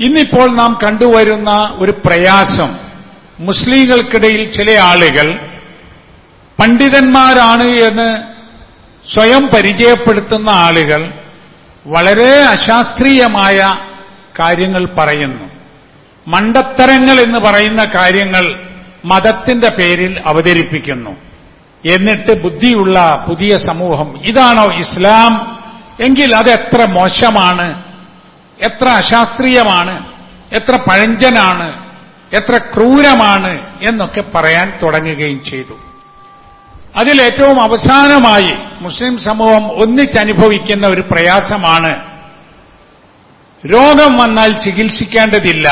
ഇന്നിപ്പോൾ നാം കണ്ടുവരുന്ന ഒരു പ്രയാസം. മുസ്ലിങ്ങൾക്കിടയിൽ ചില ആളുകൾ പണ്ഡിതന്മാരാണ് എന്ന് സ്വയം പരിചയപ്പെടുത്തുന്ന ആളുകൾ വളരെ അശാസ്ത്രീയമായ കാര്യങ്ങൾ പറയുന്നു. മണ്ടത്തരങ്ങൾ എന്ന് പറയുന്ന കാര്യങ്ങൾ മതത്തിന്റെ പേരിൽ അവതരിപ്പിക്കുന്നു. എന്നിട്ട് ബുദ്ധിയുള്ള പുതിയ സമൂഹം. ഇതാണോ ഇസ്ലാം? എങ്കിൽ അതെത്ര മോശമാണ്? എത്ര അശാസ്ത്രീയമാണ് എത്ര പഴഞ്ചനാണ് എത്ര ക്രൂരമാണ് എന്നൊക്കെ പറയാൻ തുടങ്ങുകയും ചെയ്തു. അതിലേറ്റവും അവസാനമായി മുസ്ലിം സമൂഹം ഒന്നിച്ചനുഭവിക്കുന്ന ഒരു പ്രയാസമാണ് രോഗം വന്നാൽ ചികിത്സിക്കേണ്ടതില്ല.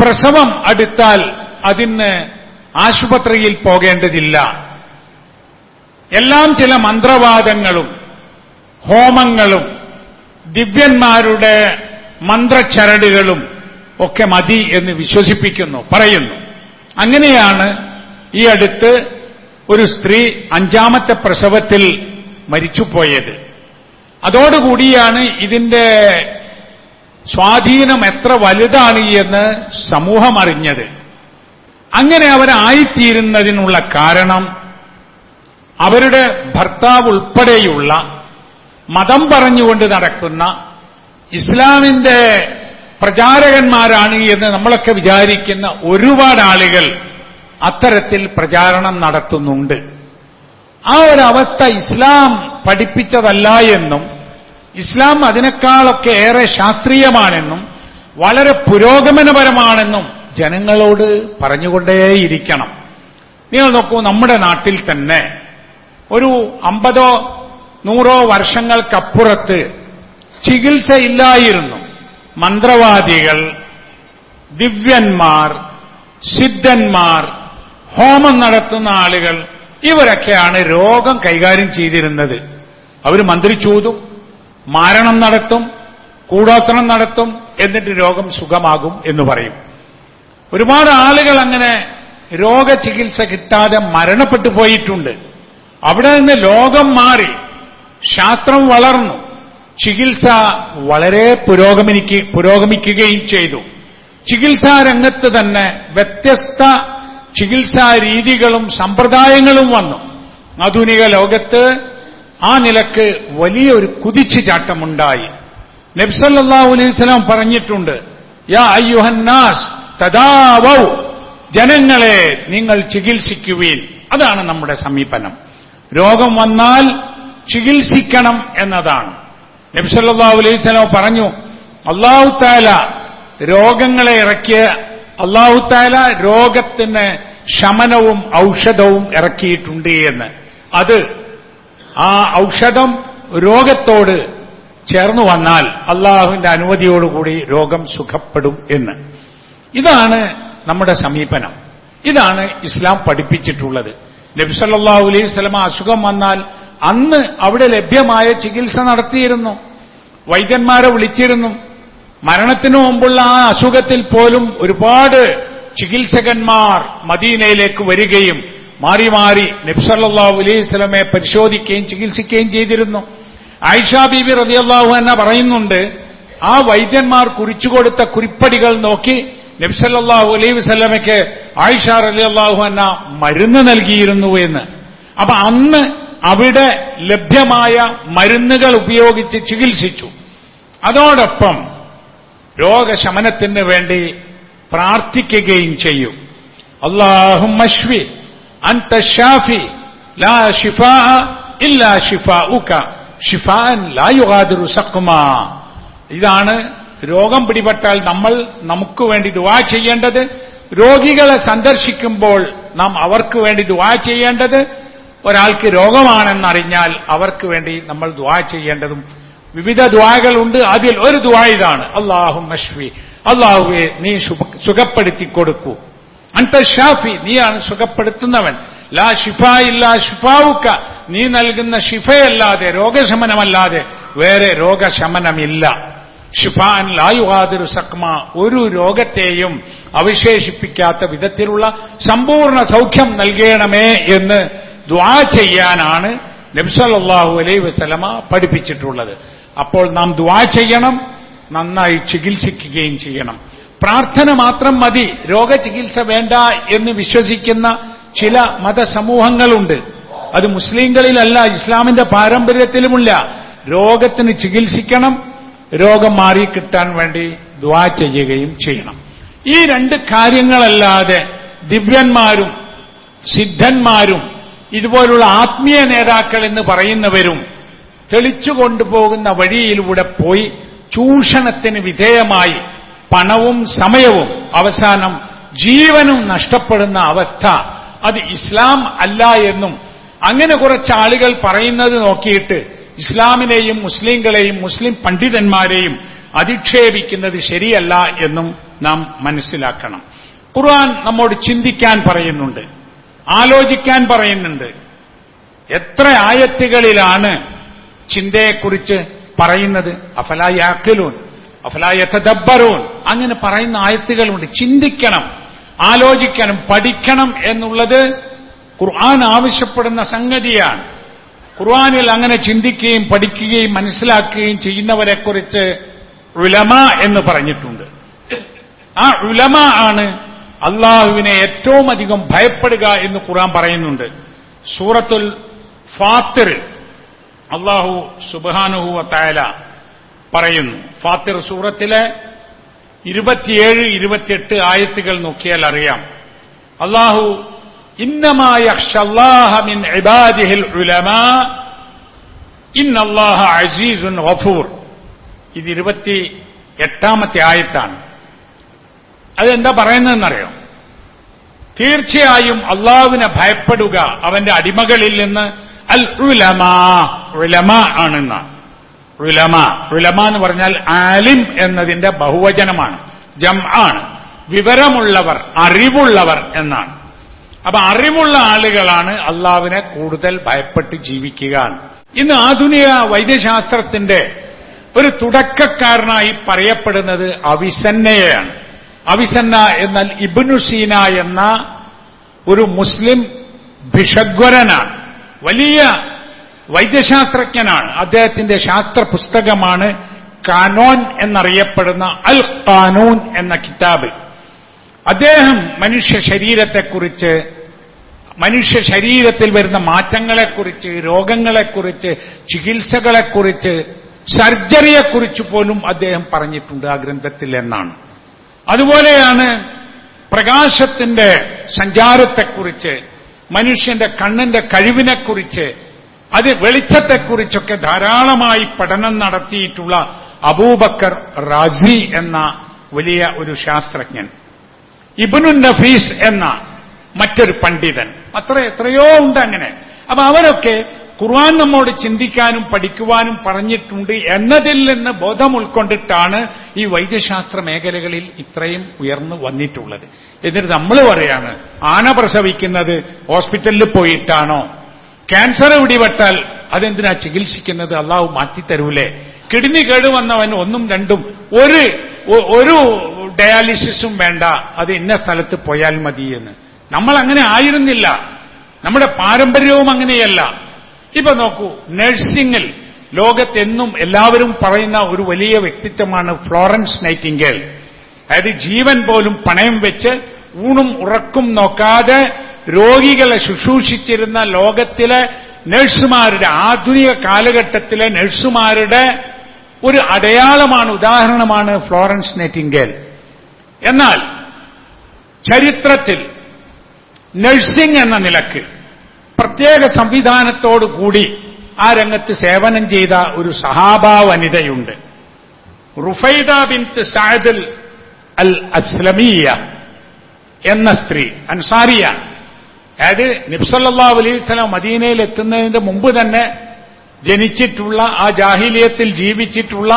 പ്രസവം അടുത്താൽ അതിന് ആശുപത്രിയിൽ പോകേണ്ടതില്ല. എല്ലാം ചില മന്ത്രവാദങ്ങളും ഹോമങ്ങളും ദിവ്യന്മാരുടെ മന്ത്രച്ചരടുകളും ഒക്കെ മതി എന്ന് വിശ്വസിപ്പിക്കുന്നു പറയുന്നു. അങ്ങനെയാണ് ഈ അടുത്ത് ഒരു സ്ത്രീ അഞ്ചാമത്തെ പ്രസവത്തിൽ മരിച്ചുപോയത്. അതോടുകൂടിയാണ് ഇതിന്റെ സ്വാധീനം എത്ര വലുതാണ് എന്ന് സമൂഹം അറിഞ്ഞത്. അങ്ങനെ അവരായിത്തീരുന്നതിനുള്ള കാരണം അവരുടെ ഭർത്താവ് ഉൾപ്പെടെയുള്ള മതം പറഞ്ഞുകൊണ്ട് നടക്കുന്ന ഇസ്ലാമിന്റെ പ്രചാരകന്മാരാണ് എന്ന് നമ്മളൊക്കെ വിചാരിക്കുന്ന ഒരുപാട് ആളുകൾ അത്തരത്തിൽ പ്രചാരണം നടത്തുന്നുണ്ട്. ആ ഒരവസ്ഥ ഇസ്ലാം പഠിപ്പിച്ചതല്ല എന്നും ഇസ്ലാം അതിനേക്കാളൊക്കെ ഏറെ ശാസ്ത്രീയമാണെന്നും വളരെ പുരോഗമനപരമാണെന്നും ജനങ്ങളോട് പറഞ്ഞുകൊണ്ടേയിരിക്കണം. നിങ്ങൾ നോക്കൂ നമ്മുടെ നാട്ടിൽ തന്നെ ഒരു അമ്പതോ നൂറോ വർഷങ്ങൾക്കപ്പുറത്ത് ചികിത്സയില്ലായിരുന്നു. മന്ത്രവാദികൾ ദിവ്യന്മാർ സിദ്ധന്മാർ ഹോമം നടത്തുന്ന ആളുകൾ ഇവരൊക്കെയാണ് രോഗം കൈകാര്യം ചെയ്തിരുന്നത്. അവർ മന്ത്രിച്ചൂതും മാരണം നടത്തും കൂടോത്രം നടത്തും എന്നിട്ട് രോഗം സുഖമാകും എന്ന് പറയും. ഒരുപാട് ആളുകൾ അങ്ങനെ രോഗചികിത്സ കിട്ടാതെ മരണപ്പെട്ടു പോയിട്ടുണ്ട്. അവിടെ നിന്ന് ലോകം മാറി. ശാസ്ത്രം വളർന്നു. ചികിത്സ വളരെ പുരോഗമിക്ക് പുരോഗമിക്കുകയും ചെയ്തു. ചികിത്സാ രംഗത്ത് തന്നെ വ്യത്യസ്ത ചികിത്സാ രീതികളും സമ്പ്രദായങ്ങളും വന്നു. ആധുനിക ലോകത്ത് ആ നിലയ്ക്ക് വലിയൊരു കുതിച്ചുചാട്ടമുണ്ടായി. നബ്സല്ലാഹു അലൈഹി സ്വലാം പറഞ്ഞിട്ടുണ്ട് യാ അയ്യുഹന്നാസ് തദാവൗ ജനങ്ങളെ നിങ്ങൾ ചികിത്സിക്കുവീൻ. അതാണ് നമ്മുടെ സമീപനം. രോഗം വന്നാൽ ചികിത്സിക്കണം എന്നതാണ്. നബ്സല്ലാഹു അലൈസ്ലോ പറഞ്ഞു അള്ളാഹു താല രോഗങ്ങളെ ഇറക്കിയ അള്ളാഹു താല രോഗത്തിന് ശമനവും ഔഷധവും ഇറക്കിയിട്ടുണ്ട് എന്ന്. അത് ആ ഔഷധം രോഗത്തോട് ചേർന്നു വന്നാൽ അള്ളാഹുവിന്റെ അനുമതിയോടുകൂടി രോഗം സുഖപ്പെടും എന്ന്. ഇതാണ് നമ്മുടെ സമീപനം. ഇതാണ് ഇസ്ലാം പഠിപ്പിച്ചിട്ടുള്ളത്. നബ്സല്ലാഹു അലൈഹി സ്വലമ അസുഖം വന്നാൽ അന്ന് അവിടെ ലഭ്യമായ ചികിത്സ നടത്തിയിരുന്നു. വൈദ്യന്മാരെ വിളിച്ചിരുന്നു. മരണത്തിനു മുമ്പുള്ള ആ അസുഖത്തിൽ പോലും ഒരുപാട് ചികിത്സകന്മാർ മദീനയിലേക്ക് വരികയും മാറി മാറി നബ്സല്ലാഹു അലൈഹി സ്വലമെ പരിശോധിക്കുകയും ചികിത്സിക്കുകയും ചെയ്തിരുന്നു. ആയിഷാ ബീബി റതിയല്ലാഹു എന്ന പറയുന്നുണ്ട് ആ വൈദ്യന്മാർ കുറിച്ചു കൊടുത്ത കുറിപ്പടികൾ നോക്കി നബ്സല്ലാഹു അലൈഹി വസ്ലമയ്ക്ക് ആയിഷ റലിയല്ലാഹു എന്ന മരുന്ന് നൽകിയിരുന്നു എന്ന്. അപ്പൊ അന്ന് അവിടെ ലഭ്യമായ മരുന്നുകൾ ഉപയോഗിച്ച് ചികിത്സിച്ചു. അതോടൊപ്പം രോഗശമനത്തിന് വേണ്ടി പ്രാർത്ഥിക്കുകയും ചെയ്യും. അള്ളാഹുമശ്വി അൻത ഷാഫി ലാ ഷിഫ ഇല്ലാ ഷിഫ ഉക ഷിഫാൻ ലാ സക്കുമ ഇതാണ് രോഗം പിടിപെട്ടാൽ നമ്മൾ നമുക്ക് വേണ്ടി ദുവാ ചെയ്യേണ്ടത്. രോഗികളെ സന്ദർശിക്കുമ്പോൾ നാം അവർക്ക് വേണ്ടി ദുവാ ചെയ്യേണ്ടത് ഒരാൾക്ക് രോഗമാണെന്നറിഞ്ഞാൽ അവർക്ക് വേണ്ടി നമ്മൾ ദ്വാ ചെയ്യേണ്ടതും വിവിധ ദ്വാകളുണ്ട് അതിൽ ഒരു ദ്വാ ഇതാണ്. അള്ളാഹു മഷ്വി അള്ളാഹുവെ നീ സുഖപ്പെടുത്തി കൊടുക്കൂ അൻത ഷാഫി നീയാണ് സുഖപ്പെടുത്തുന്നവൻ. ലാ ഷിഫ ഇല്ലാ ഷിഫാവുക്ക നീ നൽകുന്ന ഷിഫയല്ലാതെ രോഗശമനമല്ലാതെ വേറെ രോഗശമനമില്ല. ഷിഫാൻ ലായുഹാദിറു സക്മ ഒരു രോഗത്തെയും അവശേഷിപ്പിക്കാത്ത വിധത്തിലുള്ള സമ്പൂർണ സൗഖ്യം നൽകണമേ എന്ന് ദ്വാ ചെയ്യാനാണ് നബ്സല്ലാഹു അലൈ വസലമ പഠിപ്പിച്ചിട്ടുള്ളത്. അപ്പോൾ നാം ദ്വാ ചെയ്യണം നന്നായി ചികിത്സിക്കുകയും ചെയ്യണം. പ്രാർത്ഥന മാത്രം മതി രോഗചികിത്സ വേണ്ട എന്ന് വിശ്വസിക്കുന്ന ചില മതസമൂഹങ്ങളുണ്ട്. അത് മുസ്ലിങ്ങളിലല്ല ഇസ്ലാമിന്റെ പാരമ്പര്യത്തിലുമില്ല. രോഗത്തിന് ചികിത്സിക്കണം രോഗം മാറിക്കിട്ടാൻ വേണ്ടി ദ്വാ ചെയ്യുകയും ചെയ്യണം. ഈ രണ്ട് കാര്യങ്ങളല്ലാതെ ദിവ്യന്മാരും സിദ്ധന്മാരും ഇതുപോലുള്ള ആത്മീയ നേതാക്കൾ എന്ന് പറയുന്നവരും തെളിച്ചു കൊണ്ടുപോകുന്ന വഴിയിലൂടെ പോയി ചൂഷണത്തിന് വിധേയമായി പണവും സമയവും അവസാനം ജീവനും നഷ്ടപ്പെടുന്ന അവസ്ഥ. അത് ഇസ്ലാം അല്ല എന്നും അങ്ങനെ കുറച്ച് ആളുകൾ പറയുന്നത് നോക്കിയിട്ട് ഇസ്ലാമിനെയും മുസ്ലിങ്ങളെയും മുസ്ലിം പണ്ഡിതന്മാരെയും അധിക്ഷേപിക്കുന്നത് ശരിയല്ല എന്നും നാം മനസ്സിലാക്കണം. ഖുർആൻ നമ്മോട് ചിന്തിക്കാൻ പറയുന്നുണ്ട്. ആലോചിക്കാൻ പറയുന്നുണ്ട്. എത്ര ആയത്തുകളിലാണ് ചിന്തയെക്കുറിച്ച് പറയുന്നത്? അഫലായാക്കലൂൻ അഫലായത്തദബ്ബറൂൻ അങ്ങനെ പറയുന്ന ആയത്തുകളുണ്ട്. ചിന്തിക്കണം ആലോചിക്കണം പഠിക്കണം എന്നുള്ളത് ഖുർആൻ ആവശ്യപ്പെടുന്ന സംഗതിയാണ്. ഖുർആാനിൽ അങ്ങനെ ചിന്തിക്കുകയും പഠിക്കുകയും മനസ്സിലാക്കുകയും ചെയ്യുന്നവരെക്കുറിച്ച് ഉലമ എന്ന് പറഞ്ഞിട്ടുണ്ട്. ആ ഉലമ ആണ് അള്ളാഹുവിനെ ഏറ്റവും അധികം ഭയപ്പെടുക എന്ന് ഖുറാൻ പറയുന്നുണ്ട്. സൂറത്തുൽ ഫാത്തിർ. അള്ളാഹു സുബാനുഹുവ തായാല പറയുന്നു. ഫാത്തിർ സൂറത്തിലെ ഇരുപത്തിയേഴ് ഇരുപത്തിയെട്ട് ആയത്തുകൾ നോക്കിയാൽ അറിയാം. അള്ളാഹു ഇന്നമായമിൻ ഇബാദിഹിൽ ഉലമാ ഇന്നല്ലാഹ അസീസുൻ ഗഫൂർ. ഇത് ഇരുപത്തി എട്ടാമത്തെ ആയത്താണ്. അതെന്താ പറയുന്നതെന്നറിയോ? തീർച്ചയായും അള്ളാഹുവിനെ ഭയപ്പെടുക അവന്റെ അടിമകളിൽ നിന്ന് അൽ ഉലമാ ഉലമ ആണെന്ന. ഉലമ ഉലമ എന്ന് പറഞ്ഞാൽ ആലിം എന്നതിന്റെ ബഹുവചനമാണ്. ജം ആണ്. വിവരമുള്ളവർ അറിവുള്ളവർ എന്നാണ്. അപ്പൊ അറിവുള്ള ആളുകളാണ് അള്ളാവിനെ കൂടുതൽ ഭയപ്പെട്ട് ജീവിക്കുക ഇന്ന് ആധുനിക വൈദ്യശാസ്ത്രത്തിന്റെ ഒരു തുടക്കക്കാരനായി പറയപ്പെടുന്നത് അവിസന്നയെയാണ് അവിസന്ന എന്നാൽ ഇബ്നു സീന എന്ന ഒരു മുസ്ലിം ഭിഷഗ്വരനാണ്. വലിയ വൈദ്യശാസ്ത്രജ്ഞനാണ്. അദ്ദേഹത്തിന്റെ ശാസ്ത്ര പുസ്തകമാണ് കാനോൻ എന്നറിയപ്പെടുന്ന അൽ കാനൂൻ എന്ന കിതാബ്. അദ്ദേഹം മനുഷ്യ ശരീരത്തെക്കുറിച്ച് മനുഷ്യ ശരീരത്തിൽ വരുന്ന മാറ്റങ്ങളെക്കുറിച്ച് രോഗങ്ങളെക്കുറിച്ച് ചികിത്സകളെക്കുറിച്ച് സർജറിയെക്കുറിച്ച് പോലും അദ്ദേഹം പറഞ്ഞിട്ടുണ്ട് ആ ഗ്രന്ഥത്തിൽ എന്നാണ്. അതുപോലെയാണ് പ്രകാശത്തിന്റെ സഞ്ചാരത്തെക്കുറിച്ച് മനുഷ്യന്റെ കണ്ണിന്റെ കഴിവിനെക്കുറിച്ച് അത് വെളിച്ചത്തെക്കുറിച്ചൊക്കെ ധാരാളമായി പഠനം നടത്തിയിട്ടുള്ള അബൂബക്കർ റാസി എന്ന വലിയ ഒരു ശാസ്ത്രജ്ഞൻ. ഇബനു നഫീസ് എന്ന മറ്റൊരു പണ്ഡിതൻ. അത്ര എത്രയോ ഉണ്ട് അങ്ങനെ. അപ്പൊ അവരൊക്കെ ഖുർആൻ നമ്മോട് ചിന്തിക്കാനും പഠിക്കുവാനും പറഞ്ഞിട്ടുണ്ട് എന്നതിൽ നിന്ന് ബോധം ഉൾക്കൊണ്ടിട്ടാണ് ഈ വൈദ്യശാസ്ത്ര മേഖലകളിൽ ഇത്രയും ഉയർന്നു വന്നിട്ടുള്ളത്. എന്നിട്ട് നമ്മൾ പറയാണ് ആന പ്രസവിക്കുന്നത് ഹോസ്പിറ്റലിൽ പോയിട്ടാണോ? ക്യാൻസർ പിടിപെട്ടാൽ അതെന്തിനാ ചികിത്സിക്കുന്നത്? അള്ളാഹു മാറ്റിത്തരൂലേ. കിഡ്നി കേടുവന്നവൻ ഒന്നും രണ്ടും ഒരു ഒരു ഡയാലിസിസും വേണ്ട. അത് ഇന്ന സ്ഥലത്ത് പോയാൽ മതി നമ്മൾ അങ്ങനെ ആയിരുന്നില്ല. നമ്മുടെ പാരമ്പര്യവും അങ്ങനെയല്ല. ഇപ്പൊ നോക്കൂ നഴ്സിംഗിൽ ലോകത്തെന്നും എല്ലാവരും പറയുന്ന ഒരു വലിയ വ്യക്തിത്വമാണ് ഫ്ലോറൻസ് നൈറ്റിംഗേൽ. അതായത് ജീവൻ പോലും പണയം വെച്ച് ഊണും ഉറക്കും നോക്കാതെ രോഗികളെ ശുശ്രൂഷിച്ചിരുന്ന ലോകത്തിലെ നഴ്സുമാരുടെ ആധുനിക കാലഘട്ടത്തിലെ നഴ്സുമാരുടെ ഒരു അടയാളമാണ് ഉദാഹരണമാണ് ഫ്ലോറൻസ് നൈറ്റിംഗേൽ. എന്നാൽ ചരിത്രത്തിൽ നഴ്സിംഗ് എന്ന നിലയ്ക്ക് പ്രത്യേക സംവിധാനത്തോടുകൂടി ആ രംഗത്ത് സേവനം ചെയ്ത ഒരു സഹാബ വനിതയുണ്ട്. റുഫൈദ ബിൻത്ത് സാദിൽ അൽ അസ്ലമിയ എന്ന സ്ത്രീ അൻസാരിയ. അതായത് നിബ്സല്ലാ അലൈവലം മദീനയിൽ എത്തുന്നതിന്റെ മുമ്പ് തന്നെ ജനിച്ചിട്ടുള്ള ആ ജാഹിലിയത്തിൽ ജീവിച്ചിട്ടുള്ള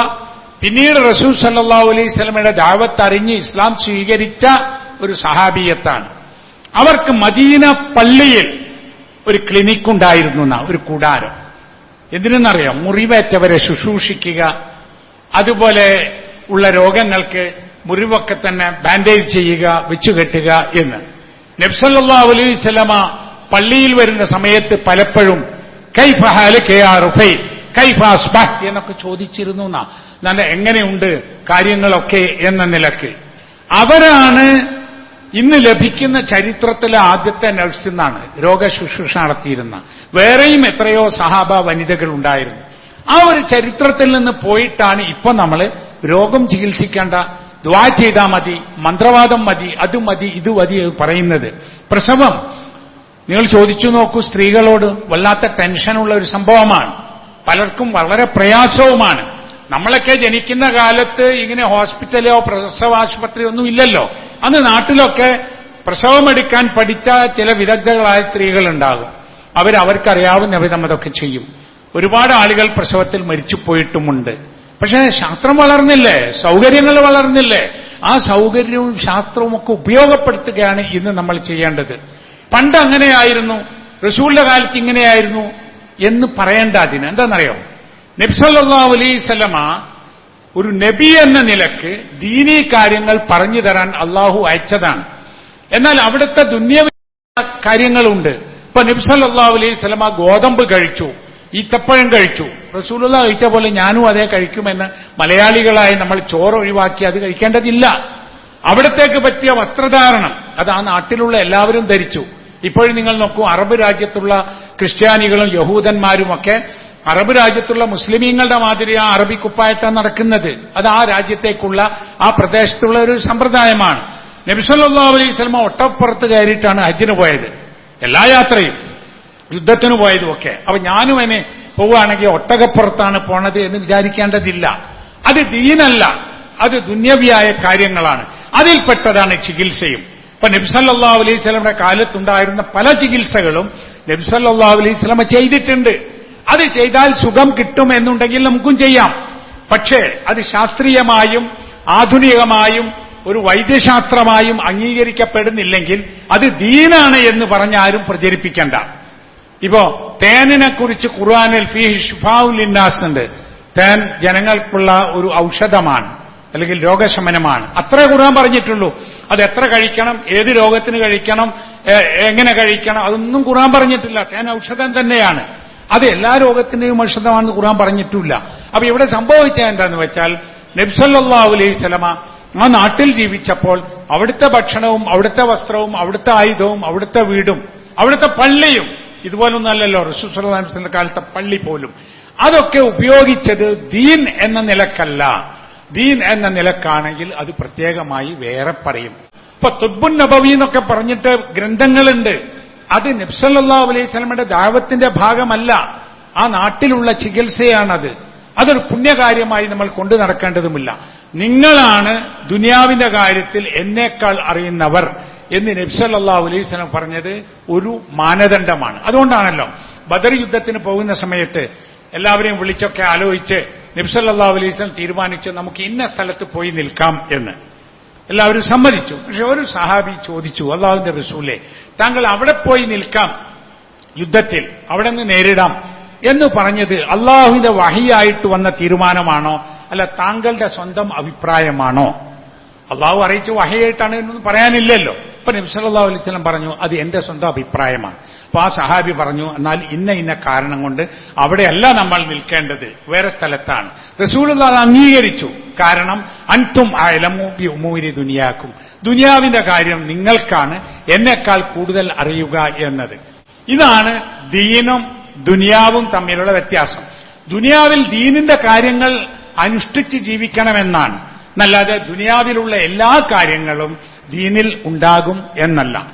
പിന്നീട് റസൂൽ സല്ലാ അലൈഹി സ്വലമയുടെ ദാവത്ത് അറിഞ്ഞ് ഇസ്ലാം സ്വീകരിച്ച ഒരു സഹാബിയത്താണ്. അവർക്ക് മദീന പള്ളിയിൽ ഒരു ക്ലിനിക് ഉണ്ടായിരുന്നു എന്നാ ഒരു കൂടാരം. എന്തിനെന്നറിയാം? മുറിവേറ്റവരെ ശുശ്രൂഷിക്കുക അതുപോലെ ഉള്ള രോഗങ്ങൾക്ക് മുറിവൊക്കെ തന്നെ ബാൻഡേജ് ചെയ്യുക വെച്ചുകെട്ടുക എന്ന്. നബ്സല്ലാ അലൈഹി സ്വലമ പള്ളിയിൽ വരുന്ന സമയത്ത് പലപ്പോഴും കൈഫഹാൽ കെ ആർ റുഫൈ? കൈഫാസ്ബഹ് എന്നൊക്കെ ചോദിച്ചിരുന്നു എന്നാ. നല്ല എങ്ങനെയുണ്ട് കാര്യങ്ങളൊക്കെ എന്ന നിലയ്ക്ക്. അവരാണ് ഇന്ന് ലഭിക്കുന്ന ചരിത്രത്തിലെ ആദ്യത്തെ നഴ്സ് എന്നാണ് രോഗശുശ്രൂഷ നടത്തിയിരുന്ന. വേറെയും എത്രയോ സഹാബ വനിതകൾ ഉണ്ടായിരുന്നു. ആ ഒരു ചരിത്രത്തിൽ നിന്ന് പോയിട്ടാണ് ഇപ്പൊ നമ്മൾ രോഗം ചികിത്സിക്കേണ്ട ദ്വാ ചെയ്താൽ മതി മന്ത്രവാദം മതി അത് മതി ഇത് മതി പറയുന്നത്. പ്രസവം. നിങ്ങൾ ചോദിച്ചു നോക്കൂ സ്ത്രീകളോട് വല്ലാത്ത ടെൻഷനുള്ള ഒരു സംഭവമാണ്. പലർക്കും വളരെ പ്രയാസവുമാണ്. നമ്മളൊക്കെ ജനിക്കുന്ന കാലത്ത് ഇങ്ങനെ ഹോസ്പിറ്റലോ പ്രസവാശുപത്രിയോ ഒന്നും ഇല്ലല്ലോ. അന്ന് നാട്ടിലൊക്കെ പ്രസവമെടുക്കാൻ പഠിച്ച ചില വിദഗ്ധകളായ സ്ത്രീകളുണ്ടാകും. അവരവർക്കറിയാവുന്ന വിധം അതൊക്കെ ചെയ്യും. ഒരുപാട് ആളുകൾ പ്രസവത്തിൽ മരിച്ചുപോയിട്ടുമുണ്ട്. പക്ഷേ ശാസ്ത്രം വളർന്നില്ലേ? സൗകര്യങ്ങൾ വളർന്നില്ലേ? ആ സൗകര്യവും ശാസ്ത്രവും ഒക്കെ ഉപയോഗപ്പെടുത്തുകയാണ് ഇന്ന് നമ്മൾ ചെയ്യേണ്ടത്. പണ്ട് അങ്ങനെയായിരുന്നു. റസൂലിന്റെ കാലത്ത് ഇങ്ങനെയായിരുന്നു എന്ന് പറയേണ്ട അതിന്. എന്താണെന്നറിയോ? നബ്സല്ലാ അലൈസല്ലമ ഒരു നബി എന്ന നിലയ്ക്ക് ദീനീ കാര്യങ്ങൾ പറഞ്ഞു തരാൻ അള്ളാഹു അയച്ചതാണ്. എന്നാൽ അവിടുത്തെ ദുന്യവ കാര്യങ്ങളുണ്ട്. ഇപ്പൊ നബ്സല്ലാ അലൈഹി സ്വലമ ഗോതമ്പ് കഴിച്ചു ഈത്തപ്പഴം കഴിച്ചു. റസൂലുള്ള കഴിച്ച പോലെ ഞാനും അതേ കഴിക്കുമെന്ന് മലയാളികളായി നമ്മൾ ചോറ് ഒഴിവാക്കി അത് കഴിക്കേണ്ടതില്ല. അവിടത്തേക്ക് പറ്റിയ വസ്ത്രധാരണം അത് ആ നാട്ടിലുള്ള എല്ലാവരും ധരിച്ചു. ഇപ്പോഴും നിങ്ങൾ നോക്കൂ അറബ് രാജ്യത്തുള്ള ക്രിസ്ത്യാനികളും യഹൂദന്മാരുമൊക്കെ അറബ് രാജ്യത്തുള്ള മുസ്ലിമീങ്ങളുടെ മാതിരി ആ അറബി കുപ്പായത്താണ് നടക്കുന്നത്. അത് ആ രാജ്യത്തേക്കുള്ള ആ പ്രദേശത്തുള്ള ഒരു സമ്പ്രദായമാണ്. നബിസല്ലാ അലൈഹി സ്വലമ ഒട്ടപ്പുറത്ത് കയറിയിട്ടാണ് ഹജ്ജിന് പോയത്. എല്ലാ യാത്രയും യുദ്ധത്തിന് പോയതും ഒക്കെ. അപ്പൊ ഞാനും അതിനെ പോവുകയാണെങ്കിൽ ഒട്ടകപ്പുറത്താണ് പോണത് എന്ന് വിചാരിക്കേണ്ടതില്ല. അത് ദീനല്ല. അത് ദുന്യവിയായ കാര്യങ്ങളാണ്. അതിൽപ്പെട്ടതാണ് ചികിത്സയും. ഇപ്പൊ നബ്സല്ലാ അലൈഹി സ്വലമിന്റെ കാലത്തുണ്ടായിരുന്ന പല ചികിത്സകളും നബ്സല്ലാ അലൈഹി സ്വലമ ചെയ്തിട്ടുണ്ട്. അത് ചെയ്താൽ സുഖം കിട്ടും എന്നുണ്ടെങ്കിൽ നമുക്കും ചെയ്യാം. പക്ഷേ അത് ശാസ്ത്രീയമായും ആധുനികമായും ഒരു വൈദ്യശാസ്ത്രമായും അംഗീകരിക്കപ്പെടുന്നില്ലെങ്കിൽ അത് ദീനാണ് എന്ന് പറഞ്ഞാരും പ്രചരിപ്പിക്കണ്ട. ഇപ്പോ തേനിനെ കുറിച്ച് ഖുർആാനിൽ ഫി ഷിഫാവുലിന്നാസ് ഉണ്ട്. തേൻ ജനങ്ങൾക്കുള്ള ഒരു ഔഷധമാണ് അല്ലെങ്കിൽ രോഗശമനമാണ്. അത്രേ ഖുർആൻ പറഞ്ഞിട്ടുള്ളൂ. അത് എത്ര കഴിക്കണം ഏത് രോഗത്തിന് കഴിക്കണം എങ്ങനെ കഴിക്കണം അതൊന്നും ഖുർആൻ പറഞ്ഞിട്ടില്ല. തേൻ ഔഷധം തന്നെയാണ്. അത് എല്ലാ രോഗത്തിന്റെയും ഔഷധമാണെന്ന് ഖുർആൻ പറഞ്ഞിട്ടില്ല. അപ്പൊ ഇവിടെ സംഭവിച്ച എന്താന്ന് വെച്ചാൽ നബ്സല്ലാ അലൈഹി സ്വലമ ആ നാട്ടിൽ ജീവിച്ചപ്പോൾ അവിടുത്തെ ഭക്ഷണവും അവിടുത്തെ വസ്ത്രവും അവിടുത്തെ ആയുധവും അവിടുത്തെ വീടും അവിടുത്തെ പള്ളിയും ഇതുപോലൊന്നല്ലല്ലോ റസൂസ്വല്ലാസ്ലിന്റെ കാലത്തെ പള്ളി പോലും അതൊക്കെ ഉപയോഗിച്ചത് ദീൻ എന്ന നിലക്കല്ല. ദീൻ എന്ന നിലക്കാണെങ്കിൽ അത് പ്രത്യേകമായി വേറെ പറയും. ഇപ്പൊ തുബുൻ നബവി എന്നൊക്കെ പറഞ്ഞിട്ട് ഗ്രന്ഥങ്ങളുണ്ട്. അത് നിബ്സല്ലാ അലൈഹി സ്വലമയുടെ ദാവത്തിന്റെ ഭാഗമല്ല. ആ നാട്ടിലുള്ള ചികിത്സയാണത്. അതൊരു പുണ്യകാര്യമായി നമ്മൾ കൊണ്ടു നടക്കേണ്ടതുമില്ല. നിങ്ങളാണ് ദുനിയാവിന്റെ കാര്യത്തിൽ എന്നേക്കാൾ അറിയുന്നവർ എന്ന് നബ്സല്ലാ അലൈസ്ലം പറഞ്ഞത് ഒരു മാനദണ്ഡമാണ്. അതുകൊണ്ടാണല്ലോ ബദർ യുദ്ധത്തിന് പോകുന്ന സമയത്ത് എല്ലാവരെയും വിളിച്ചൊക്കെ ആലോചിച്ച് നബ്സല്ലാ അലൈസ്ലം തീരുമാനിച്ച് നമുക്ക് ഇന്ന സ്ഥലത്ത് പോയി നിൽക്കാം എന്ന്. എല്ലാവരും സമ്മതിച്ചു. പക്ഷെ ഒരു സഹാബി ചോദിച്ചു അള്ളാഹുവിന്റെ റസൂലെ താങ്കൾ അവിടെ പോയി നിൽക്കാം യുദ്ധത്തിൽ അവിടെ നിന്ന് നേരിടാം എന്ന് പറഞ്ഞത് അള്ളാഹുവിന്റെ വഹിയായിട്ട് വന്ന തീരുമാനമാണോ? അല്ല താങ്കളുടെ സ്വന്തം അഭിപ്രായമാണോ? അള്ളാഹു അറിയിച്ച് വഹയായിട്ടാണ് എന്നൊന്നും പറയാനില്ലല്ലോ. ഇപ്പൊ നബ്സല്ലാ അലൈവലം പറഞ്ഞു അത് എന്റെ സ്വന്തം അഭിപ്രായമാണ്. അപ്പൊ ആ സഹാബി പറഞ്ഞു എന്നാൽ ഇന്ന ഇന്ന കാരണം കൊണ്ട് അവിടെയല്ല നമ്മൾ നിൽക്കേണ്ടത്. വേറെ സ്ഥലത്താണ്. റസൂലുള്ള അത് അംഗീകരിച്ചു. കാരണം അൻതും അയലമൂബി ഉമൂരി ദുനിയാക്കും. ദുനിയാവിന്റെ കാര്യം നിങ്ങൾക്കാണ് എന്നെക്കാൾ കൂടുതൽ അറിയുക എന്നത്. ഇതാണ് ദീനും ദുനിയാവും തമ്മിലുള്ള വ്യത്യാസം. ദുനിയാവിൽ ദീനിന്റെ കാര്യങ്ങൾ അനുഷ്ഠിച്ച് ജീവിക്കണമെന്നാണ്. എന്നല്ലാതെ ദുനിയാവിലുള്ള എല്ലാ കാര്യങ്ങളും ദീനിൽ ഉണ്ടാകും എന്നല്ല.